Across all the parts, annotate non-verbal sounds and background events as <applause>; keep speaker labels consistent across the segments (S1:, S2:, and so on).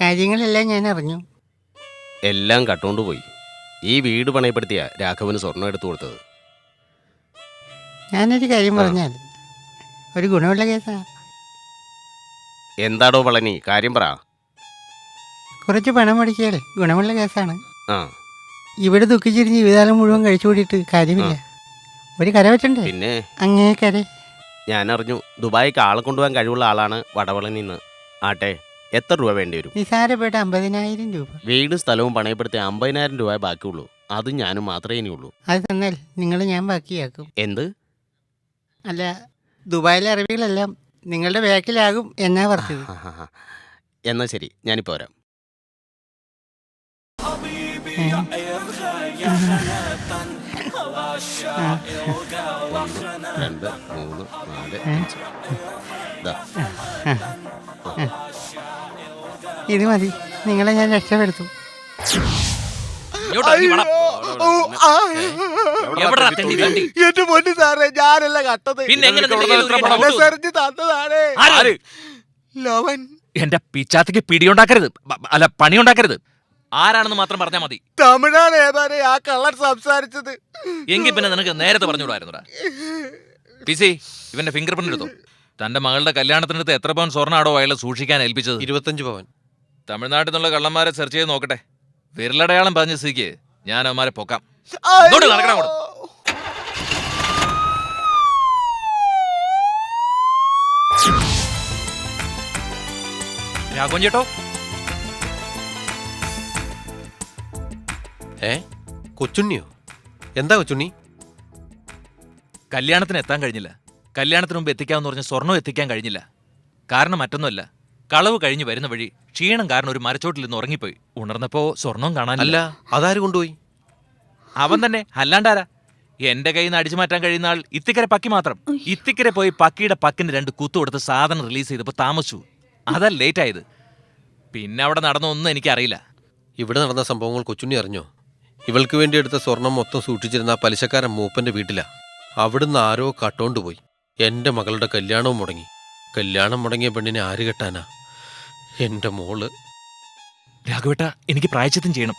S1: കാര്യങ്ങളെല്ലാം ഞാൻ അറിഞ്ഞു.
S2: എല്ലാം കട്ടുകൊണ്ട് പോയി ഈ വീട് പണയപ്പെടുത്തിയ രാഘവന് സ്വർണം എടുത്തു കൊടുത്തത്.
S1: ഞാനൊരു കാര്യം പറഞ്ഞാൽ ഒരു ഗുണമുള്ള കേസാ.
S2: എന്താടോ പളനി കാര്യം പറ.
S1: കുറച്ച് പണം മുടക്കിയാൽ ഗുണമുള്ള കേസാണ്.
S2: ആ.
S1: ഇവിടെ ദുഃഖിച്ചിരിഞ്ഞ് ജീവിതകാലം മുഴുവൻ കഴിച്ചു കൂടിയിട്ട് കാര്യമില്ല ഒരു കര വെച്ചണ്ടേ?
S2: പിന്നെ?
S1: അങ്ങേ കര
S2: ഞാൻ അറിഞ്ഞു ദുബായിക്ക് ആളെ കൊണ്ടുപോകാൻ കഴിവുള്ള ആളാണ് വടവളനിന്ന് ആട്ടെ എത്ര രൂപ വേണ്ടി വരും?
S1: നിസാരപ്പെട്ട അമ്പതിനായിരം രൂപ.
S2: വീടും സ്ഥലവും പണയപ്പെടുത്തി അമ്പതിനായിരം രൂപ ബാക്കിയുള്ളൂ. അത് ഞാനും മാത്രമേ ഇനിയുള്ളൂ.
S1: അത് തന്നാൽ നിങ്ങൾ ഞാൻ ബാക്കിയാക്കും.
S2: എന്ത്?
S1: അല്ല ദുബായിലെ അറിവികളെല്ലാം നിങ്ങളുടെ ബാക്കിലാകും എന്നാ പറഞ്ഞത്.
S2: എന്നാ ശരി ഞാനിപ്പോ വരാം.
S1: ഏ?
S2: രണ്ട് മൂന്ന് നാല് അഞ്ച്. ദാ.
S1: ഇത് മതി. നിങ്ങളെ ഞാൻ രക്ഷപ്പെടുത്തും.
S3: തെണ്ടി തെണ്ടി?
S4: എന്റെ പൊന്നു സാറേ ഞാനല്ല കട്ടത്.
S3: പിന്നെ എങ്ങനെ നിന്റെ കയ്യിൽ ഒരു പണം കൊടുത്തു?
S4: മനസ്സറിഞ്ഞ് തന്നതാണ്.
S3: ആര്?
S4: ലവൻ.
S3: എന്റെ പിച്ചാത്തിക്ക് പിടിയുണ്ടാക്കരുത്. ബ- ബ- അല്ല പണിയുണ്ടാക്കരുത്. ആരാണെന്ന് മാത്രം പറഞ്ഞാൽ മതി.
S4: തമിഴാണ് ഏതാനെ ആ കള്ളൻ സംസാരിച്ചത്.
S3: എങ്കിൽ പിന്നെ നിനക്ക് നേരത്തെ പറഞ്ഞുകൂടായിരുന്നുടാ. പിസി ഇവന്റെ ഫിംഗർ പ്രിന്റ് എടുത്തു. തന്റെ മകളുടെ കല്യാണത്തിനടുത്ത് എത്ര പവൻ സ്വർണാടോ അയാളെ സൂക്ഷിക്കാൻ ഏൽപ്പിച്ചത്?
S5: ഇരുപത്തഞ്ച് പവൻ.
S3: തമിഴ്നാട്ടിൽ നിന്നുള്ള കള്ളന്മാരെ സെർച്ച് ചെയ്ത് നോക്കട്ടെ. വിരലടയാളം പറഞ്ഞ സ്ഥിതിക്ക് ഞാൻ അവന്മാരെ പൊക്കാം. ഇങ്ങോട്ട് നടക്കണം അങ്ങോട്ട്. രാഘവൻ ചേട്ടോ.
S5: ഏ? കൊച്ചുണ്ണിയോ? എന്താ കൊച്ചുണ്ണി?
S3: കല്യാണത്തിന് എത്താൻ കഴിഞ്ഞില്ല. കല്യാണത്തിന് മുമ്പ് എത്തിക്കാമെന്ന് പറഞ്ഞ സ്വർണം എത്തിക്കാൻ കഴിഞ്ഞില്ല. കാരണം മറ്റൊന്നുമല്ല. കളവ് കഴിഞ്ഞ് വരുന്ന വഴി ക്ഷീണം കാരണം ഒരു മരച്ചോട്ടിൽ നിന്ന് ഉറങ്ങിപ്പോയി. ഉണർന്നപ്പോ സ്വർണം
S5: അല്ല
S3: കാണാനില്ല
S5: അതാര് കൊണ്ടുപോയി?
S3: അവൻ തന്നെ. അല്ലാണ്ടാരാ? എന്റെ കയ്യിൽ നിന്ന് അടിച്ചു മാറ്റാൻ കഴിയുന്ന ആൾ ഇത്തിക്കര പക്കി മാത്രം. ഇത്തിക്കര പോയി പക്കിയുടെ പക്കിന് രണ്ട് കുത്തു കൊടുത്ത് സാധനം റിലീസ് ചെയ്തപ്പോ താമസിച്ചു. അതാ ലേറ്റ് ആയത്. പിന്നെ അവിടെ നടന്ന ഒന്നും എനിക്കറിയില്ല.
S5: ഇവിടെ നടന്ന സംഭവങ്ങൾ കൊച്ചുണ്ണി അറിഞ്ഞോ? ഇവൾക്ക് വേണ്ടി എടുത്ത സ്വർണം മൊത്തം സൂക്ഷിച്ചിരുന്ന ആ പലിശക്കാരൻ മൂപ്പന്റെ വീട്ടിലാ. അവിടുന്ന് ആരോ കട്ടോണ്ട് പോയി. എന്റെ മകളുടെ കല്യാണവും മുടങ്ങി. കല്യാണം മുടങ്ങിയ പെണ്ണിനെ ആര് കെട്ടാനാ? എന്റെ മോൾ.
S3: രാഘവേട്ട എനിക്ക് പ്രായച്ചിത്തം ചെയ്യണം.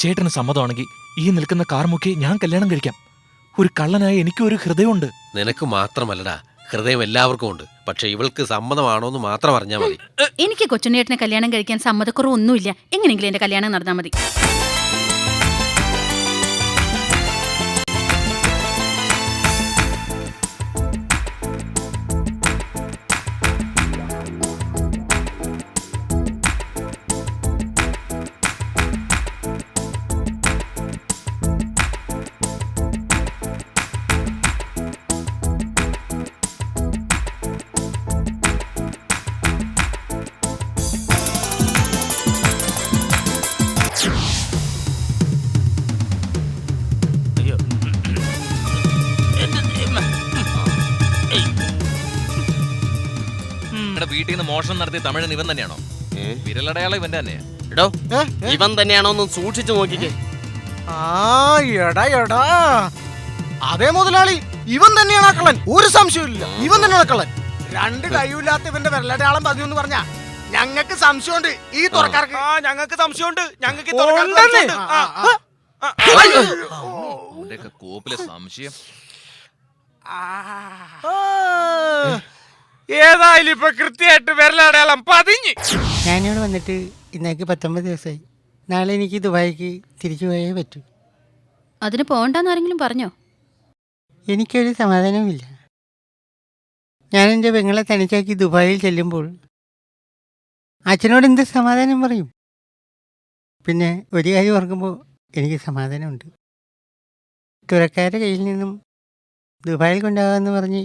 S3: ചേട്ടന് സമ്മതമാണെങ്കിൽ ഈ നിൽക്കുന്ന കാർ മുക്കി ഞാൻ കല്യാണം കഴിക്കാം. ഒരു കള്ളനായ എനിക്ക് ഒരു ഹൃദയമുണ്ട്.
S5: നിനക്ക് മാത്രമല്ലടാ ഹൃദയം എല്ലാവർക്കും ഉണ്ട്. പക്ഷെ ഇവൾക്ക് സമ്മതമാണോ എന്ന് മാത്രം അറിഞ്ഞാൽ മതി.
S6: എനിക്ക് കൊച്ചുണ്ണേട്ടനെ കല്യാണം കഴിക്കാൻ സമ്മതക്കുറവൊന്നുമില്ല. എങ്ങനെയെങ്കിലും എന്റെ കല്യാണം നടന്നാൽ മതി.
S3: ഇവിടെ വീട്ടിൽ നിന്ന് മോഷണം നടത്തിയ തമിഴൻ ഇവൻ തന്നെയാണോ? വിരലടയാളം ഇവന്റെ തന്നെയാ.
S2: എടോ ഇവൻ തന്നെയാണോ ഒന്ന് സൂക്ഷിച്ചു നോക്കിക്കേ.
S4: ആ എടാ എടാ. അതേ മുതലാളി ഇവൻ തന്നെയാണ് ആ കള്ളൻ. ഒരു സംശയമില്ല ഇവൻ തന്നെയാണ് കള്ളൻ. രണ്ട് കഴിവില്ലാത്ത ഇവന്റെ വിരലടയാളം പറഞ്ഞു എന്ന് പറഞ്ഞ ഞങ്ങൾക്ക് സംശയമുണ്ട്. ഈ തുറക്കാർക്ക്.
S7: ഞങ്ങൾക്ക് സംശയമുണ്ട്. ഞങ്ങൾക്ക്
S4: ഉണ്ടെന്ന്. ആ, ആ, ആ.
S3: അവന്റെയൊക്കെ കോപ്പിലെ സംശയം.
S4: ആ. ഏതായാലും ഇപ്പൊ കൃത്യമായിട്ട് വിരലടയാളം പതിഞ്ഞ്.
S1: ഞാനിവിടെ വന്നിട്ട് ഇന്നേക്ക് പത്തൊമ്പത് ദിവസമായി നാളെ എനിക്ക് ദുബായിക്ക് തിരിച്ചു പോയേ പറ്റൂ.
S6: അതിന് പോകണ്ടെന്ന് ആരെങ്കിലും പറഞ്ഞോ?
S1: എനിക്കൊരു സമാധാനവുമില്ല ഞാൻ എന്റെ പെങ്ങളെ തനിച്ചാക്കി ദുബായിൽ ചെല്ലുമ്പോൾ അച്ഛനോട് എന്ത് സമാധാനം പറയും? പിന്നെ ഒരു കാര്യം ഓർക്കുമ്പോൾ എനിക്ക് സമാധാനമുണ്ട്. തുറക്കാരുടെ കയ്യിൽ നിന്നും ദുബായിൽ കൊണ്ടാകാമെന്ന് പറഞ്ഞ്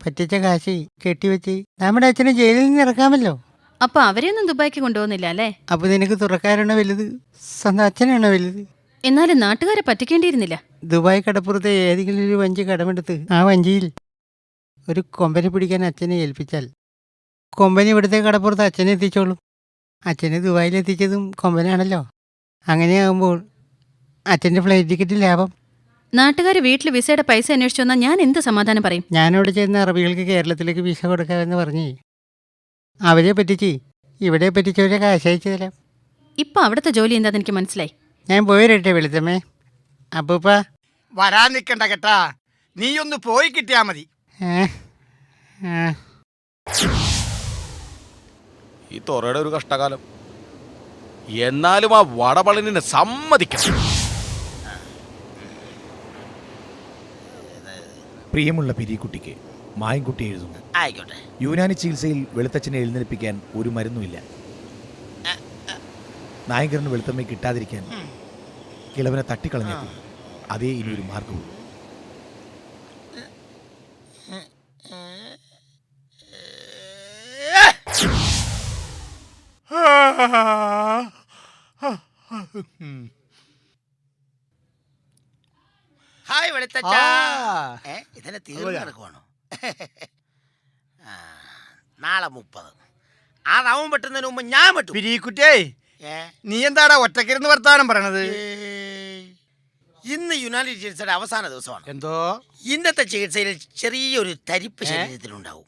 S1: പറ്റിച്ച കാശി കെട്ടിവെച്ച് നമ്മുടെ അച്ഛനെ ജയിലിൽ നിന്ന് ഇറക്കാമല്ലോ.
S6: അപ്പൊ അവരെയൊന്നും ദുബായിക്ക് കൊണ്ടുപോകുന്നില്ല അല്ലേ?
S1: അപ്പൊ നിനക്ക് തുറക്കാരാണോ വലുത്? സ്വന്തം അച്ഛനാണോ വലുത്?
S6: എന്നാലും നാട്ടുകാരെ പറ്റിക്കേണ്ടിയിരുന്നില്ല.
S1: ദുബായ് കടപ്പുറത്തെ ഏതെങ്കിലും ഒരു വഞ്ചി കടമെടുത്ത് ആ വഞ്ചിയിൽ ഒരു കൊമ്പനെ പിടിക്കാൻ അച്ഛനെ ഏൽപ്പിച്ചാൽ കൊമ്പനെ ഇവിടുത്തെ കടപ്പുറത്ത് അച്ഛനെ എത്തിച്ചോളും. അച്ഛനെ ദുബായിൽ എത്തിച്ചതും കൊമ്പനാണല്ലോ. അങ്ങനെയാകുമ്പോൾ അച്ഛന്റെ ഫ്ലൈറ്റ് ടിക്കറ്റ് ലാഭം
S6: നാട്ടുകാർ വീട്ടിൽ വിസയുടെ പൈസ അന്വേഷിച്ചു വന്നാൽ ഞാൻ എന്ത് സമാധാനം പറയും?
S1: ഞാനിവിടെ ചെയ്യുന്ന അറബികൾക്ക് കേരളത്തിലേക്ക് വിസ കൊടുക്കാമെന്ന് പറഞ്ഞേ. അവരെ പറ്റിച്ച് ഇവിടെ പറ്റിച്ചവരെ കാശയച്ചു തരാം.
S6: ഇപ്പൊ അവിടുത്തെ ജോലി എന്താന്ന് എനിക്ക് മനസ്സിലായി.
S1: ഞാൻ പോയിരട്ടെ വെളുത്തമ്മേ. അപ്പൂപ്പ
S4: വരാൻ നിൽക്കണ്ട കേട്ടാ. നീ ഒന്ന് പോയി കിട്ടിയാ മതി.
S7: ഈ തൊറയുടെ ഒരു കഷ്ടകാലം. എന്നാലും ആ വടപളിനെ സമ്മതിക്കണം.
S8: പ്രിയമുള്ള പിരിക്കുട്ടിക്ക് മായൻകുട്ടി എഴുതുന്നു.
S9: ആയിക്കോട്ടെ.
S8: യുനാനി ചികിത്സയിൽ വെളുത്തച്ഛനെ എഴുന്നേൽപ്പിക്കാൻ ഒരു മരുന്നുമില്ല. നായകരന് വെളുത്തമ്മ കിട്ടാതിരിക്കാൻ കിളവനെ തട്ടിക്കളഞ്ഞേക്കും അതേ ഇനി ഒരു മാർഗവും
S9: ഹായ് വെളുത്തച്ഛ. ഇതിനെ തീർന്നു കിടക്കുവാണോ? നാളെ മുപ്പത്. അതാവും വെട്ടുന്നതിന് മുമ്പ് ഞാൻ
S4: പിരീക്കുട്ടിയേ നീ എന്താടാ ഒറ്റക്കിരുന്ന് വർത്താനം പറയണത്?
S9: ഇന്ന് യുനാനി ചികിത്സയുടെ അവസാന ദിവസമാണ്.
S4: എന്തോ?
S9: ഇന്നത്തെ ചികിത്സയിൽ ചെറിയൊരു തരിപ്പ് ശരീരത്തിലുണ്ടാവും.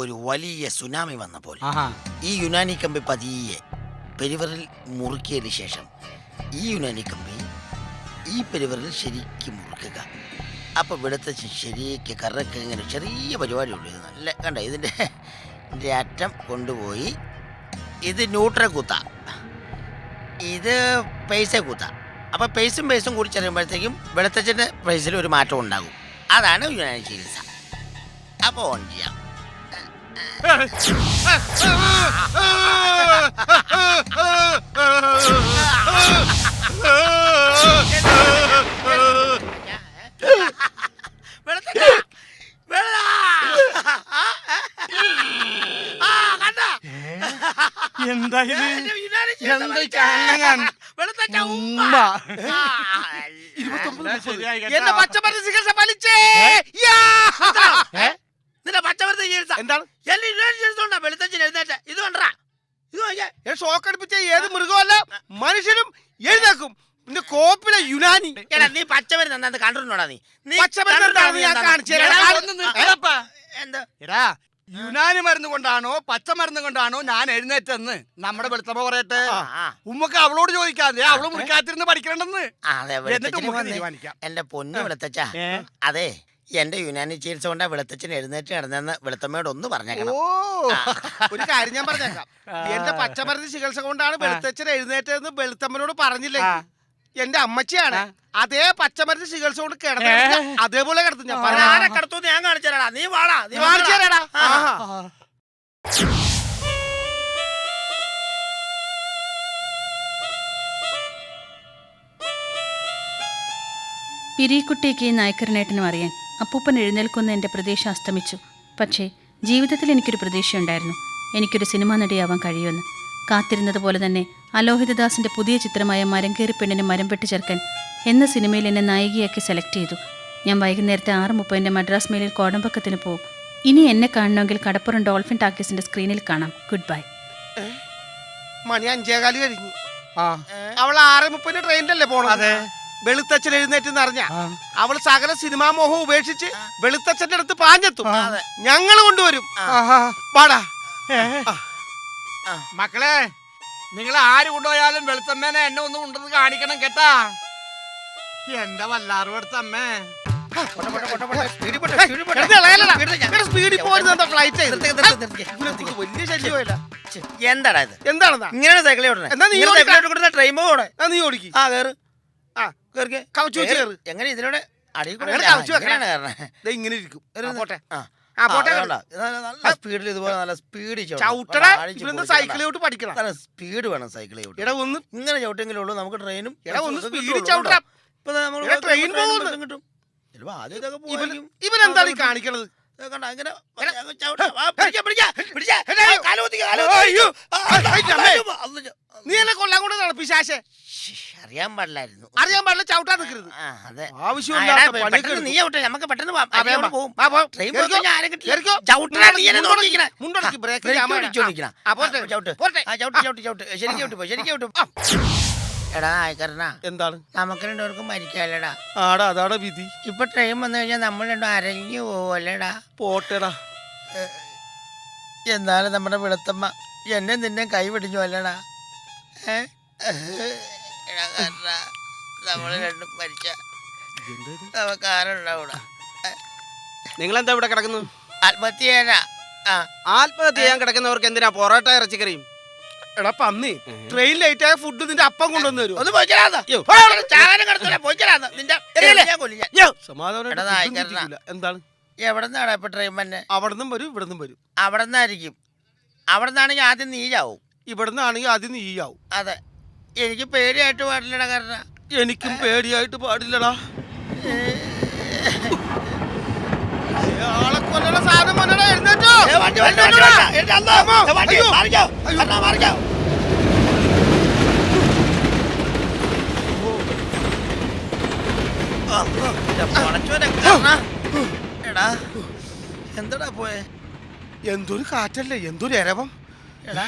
S9: ഒരു വലിയ സുനാമി വന്ന പോലെ
S4: ആഹാ.
S9: ഈ യുനാനി കമ്പി പതിയെ പെരുവറിൽ മുറുക്കിയതിന് ശേഷം ഈ യുനാനി കമ്പി ഈ പെരുവറിൽ ശരിക്കും മുറുക്കുക. അപ്പോൾ ഇവിടുത്തെ ശരിക്ക് കറക്ക് ഇങ്ങനെ ചെറിയ പരിപാടിയുള്ളൂ ഇത്. നല്ല കണ്ട? ഇതിന്റെ ഇതിന്റെ അറ്റം കൊണ്ടുപോയി. ഇത് ന്യൂട്രൽ കുത്ത. ഇത് പൈസ കുത്ത. അപ്പോൾ പൈസും പൈസും കൂടി ചെറിയുമ്പോഴത്തേക്കും വെളുത്തച്ഛന്റെ പൈസയിൽ ഒരു മാറ്റം ഉണ്ടാകും. അതാണ് യുനാനി ചികിത്സ. അപ്പോൾ ഓൺ ചെയ്യാം. Ah! <laughs>
S4: എന്താ ഇത്
S9: എന്റെ
S4: പച്ചമരുന്ന് ചികിത്സ! ഏ?
S9: നിന്റെ പച്ചമരുന്ന് ചികിത്സ
S4: എന്താണ്
S9: എല്ലാം യുനാനി ചികിത്സ വെളുത്തച്ഛൻ എഴുന്നേറ്റ. ഇത് കണ്ടാ. ഇത് നോക്കിയേ
S4: ഷോക്ക് അടിപ്പിച്ച ഏത് മൃഗമല്ല മനുഷ്യനും എഴുന്നേക്കും നിന്റെ കോപ്പിലെ യുനാനി.
S9: എടാ നീ പച്ചമരുന്ന് എന്താ കണ്ടിട്ടുണ്ടോടാ നീ? നീ
S4: പച്ചമരുന്ന് എന്താണെന്ന് ഞാൻ
S9: കണ്ടിട്ടുണ്ടോ
S4: കാണിച്ചു തരാം.
S9: എടാ. എന്താ?
S4: എടാ യുനാനി മരുന്ന് കൊണ്ടാണോ പച്ചമരുന്ന് കൊണ്ടാണോ ഞാൻ എഴുന്നേറ്റെന്ന്? നമ്മുടെ വെളുത്തമ്മ പറയട്ടെ.
S9: ആ, ആ.
S4: ഉമ്മക്ക് അവളോട് ചോദിക്കാതെ അവൾ മുറിക്കാത്തിരുന്ന് പഠിക്കണ്ടെന്ന്.
S9: ആ, അതെ
S4: എന്നിട്ട്
S9: വെളുത്തച്ഛനെ
S4: നമുക്ക്
S9: വന്നേ.
S4: തീരുമാനിക്കാം.
S9: എന്റെ പൊന്നു വെളുത്തച്ഛ
S4: ഏ?
S9: അതെ എന്റെ യുനാനി ചികിത്സ കൊണ്ടാ വെളുത്തച്ഛൻ എഴുന്നേറ്റ് കിടന്നെന്ന് വെളുത്തമ്മയോട് ഒന്ന്
S4: ഓ
S9: പറഞ്ഞേക്കണം
S4: ഒരു കാര്യം ഞാൻ പറഞ്ഞേക്കാം. എന്റെ പച്ചമരുന്ന് ചികിത്സ കൊണ്ടാണ് വെളുത്തച്ഛൻ എഴുന്നേറ്റതെന്ന് വെളുത്തമ്മനോട് പറഞ്ഞില്ലേ എന്റെ അമ്മച്ചിയാണ്. അതേ പച്ചമരത്തിൽ ചികിത്സ കൊണ്ട് കിടന്ന അതേപോലെ കിടത്തും ഞാൻ
S9: ആരെ കിടത്തു ഞാൻ കാണിച്ചതരാടാ. നീ വാടാ നീ
S4: കാണിച്ചു
S9: വന്നെടാ.
S4: തരാടാ.
S6: പിരീക്കുട്ടിക്ക് ഈ നായ്ക്കരനേട്ടനും അറിയാൻ അപ്പൂപ്പൻ എഴുന്നേൽക്കുന്ന എന്റെ പ്രതീക്ഷ അസ്തമിച്ചു. പക്ഷേ ജീവിതത്തിൽ എനിക്കൊരു പ്രതീക്ഷയുണ്ടായിരുന്നു. എനിക്കൊരു സിനിമാ നടിയാവാൻ കഴിയുമെന്ന്. കാത്തിരുന്നത് പോലെ തന്നെ അലോഹിതദാസിന്റെ പുതിയ ചിത്രമായ മരം കയറി പെണ്ണിന് മരം വെട്ടി ചേർക്കൻ എന്ന സിനിമയിൽ എന്നെ നായികയാക്കി സെലക്ട് ചെയ്തു. ഞാൻ വൈകുന്നേരത്തെ ആറ് മുപ്പതിന്റെ മദ്രാസ് മേലിൽ കോടമ്പക്കത്തിന് പോകും ഇനി എന്നെ കാണണമെങ്കിൽ കടപ്പുറം ഡോൾഫിൻ ടാക്കീസിന്റെ സ്ക്രീനിൽ കാണാം. Good bye.
S4: മണി അഞ്ചേകാൽ കഴിഞ്ഞു. അവൾ ആറ് മുപ്പതിന് ട്രെയിനിലല്ലേ പോണത്? വെളുത്തച്ഛൻ എഴുന്നേറ്റ് അറിഞ്ഞ അവൾ സകല സിനിമാ മോഹം ഉപേക്ഷിച്ച് വെളുത്തച്ഛന്റെ അടുത്ത് പാഞ്ഞെത്തും. ഞങ്ങൾ കൊണ്ടുവരും. പാടാ മക്കളെ നിങ്ങൾ ആര് കൊണ്ടുപോയാലും വെളുത്തമ്മേനെ എന്നെ ഒന്നും ഉണ്ടെന്ന് കാണിക്കണം കേട്ടാ? എന്റെ വല്ലാറും വെളുത്തമ്മേ? അമ്മേ
S9: എന്താടാ ഇത്?
S4: എന്താണെന്നാ?
S9: ഇങ്ങനെ സൈക്കിൾ ഓടണേ
S4: എന്നാ നീ
S9: ട്രെയിൻ പോകണേ
S4: എന്നാ നീ ഓടിക്ക്.
S9: ആ
S4: ആ
S9: കേറിക്കേ.
S4: കവച്ചു വെച്ച്
S9: കേറ്.
S4: കയറ്
S9: എങ്ങനെ ഇതിലൂടെ അടിയിൽ കൂടെ
S4: കവച്ചു ദേ ഇങ്ങനെ ഇരിക്കും. പോട്ടെ.
S9: ആ. നല്ല- സ്പീഡിൽ ഇതുപോലെ നല്ല
S4: സ്പീഡ് സൈക്കിളിലോട്ട് പഠിക്കണം.
S9: നല്ല സ്പീഡ് വേണം സൈക്കിളിലോട്ട്
S4: ഇട ഒന്ന്
S9: ഇങ്ങനെ ചവിട്ടെങ്കിലും ഉള്ളൂ നമുക്ക് ട്രെയിനും
S4: ഇട ഒന്ന്
S9: സ്പീഡ്
S4: ചവിട്ടാം
S9: ഇപ്പൊ
S4: നമ്മൾ ട്രെയിൻ പോകുന്നു.
S9: കിട്ടും.
S4: ഇവൻ ഈ കാണിക്കണത്?
S9: കണ്ടോ, ഇങ്ങനെ അങ്ങ് ചവിട്ടാം. ആ, പിടിക്കാ, പിടിക്കാ, പിടിക്കാ.
S4: എടാ,
S9: ആ, കാൽ കുത്തിക്ക്, കാൽ
S4: അയ്യോ.
S9: കുത്തിക്ക്. ആ,
S4: ആ,
S9: ആ,
S4: അമ്മേ.
S9: അയ്യോ, അന്ന് ച-
S4: നീ എന്നെ കൊല്ലാൻ കൊണ്ട് നടപ്പിശാശേ
S9: അറിയാൻ പാടില്ലായിരുന്നു
S4: അറിയാൻ പാടില്ല ചവിട്ടാൻ നിൽക്കരുത്
S9: അതെ
S4: ആവശ്യമില്ലാത്ത
S9: ആ, എടാ,
S4: പണിയൊക്കെ
S9: പെട്ടെന്ന് നീ. ചവിട്ടെ നമുക്ക് പെട്ടെന്ന് പോകും
S4: മുണ്ടൊടുക്കി, ബ്രേക്ക്
S9: ചവിട്ട്. ചവിട്ട്, ചവിട്ട്. ശരിക്കും ചവിട്ട് ശരിക്കും ചവിട്ട്. എടാ ആയിക്കരണ
S4: എന്താണ്?
S9: നമുക്ക് രണ്ടുപേർക്കും മരിക്കാലടാ.
S4: ആടാ അതാണ് വിധി.
S9: ഇപ്പൊ ട്രെയിൻ വന്നു കഴിഞ്ഞാൽ നമ്മൾ രണ്ടും അരഞ്ഞു പോവല്ലേടാ.
S4: പോട്ടെടാ.
S9: എന്നാലും നമ്മുടെ വെളുത്തമ്മ എന്നെ നിന്നെ കൈ പിടിഞ്ഞു അല്ലടാ? എടാ കർണാ, നമ്മൾ രണ്ടും മരിച്ച നമുക്ക് ആരുണ്ടാവൂടാ?
S10: നിങ്ങൾ എന്താ ഇവിടെ കിടക്കുന്നു?
S9: ആത്മഹത്യ ചെയ്യാനാ.
S10: ആത്മഹത്യ ചെയ്യാൻ കിടക്കുന്നവർക്ക് എന്തിനാ പൊറോട്ട ഇറച്ചിക്കറിയും?
S4: എടാ പന്നി ട്രെയിൻ ലേറ്റ് ആയ ഫുഡ് നിന്റെ അപ്പം കൊണ്ടുവന്ന് തരും
S9: ഒന്ന്
S4: എന്താണ്?
S9: എവിടെന്നാണ് ഇപ്പൊ ട്രെയിൻ തന്നെ
S4: അവിടുന്ന് വരും ഇവിടുന്ന് വരും.
S9: അവിടെ നിന്നായിരിക്കും അവിടെ നിന്നാണെങ്കിൽ ആദ്യം നീയാവും
S4: ഇവിടുന്ന് ആണെങ്കിൽ ആദ്യം നീയാവും
S9: അതെ. എനിക്ക് പേടിയായിട്ട് പാടില്ലടാ കാരണം.
S4: എനിക്കും പേടിയായിട്ട് പാടില്ലടാ. ആളെ
S9: എടാ എന്തടാ പോയെ?
S4: എന്തൊരു കാറ്റല്ലേ എന്തൊരു എരവം.
S9: എടാ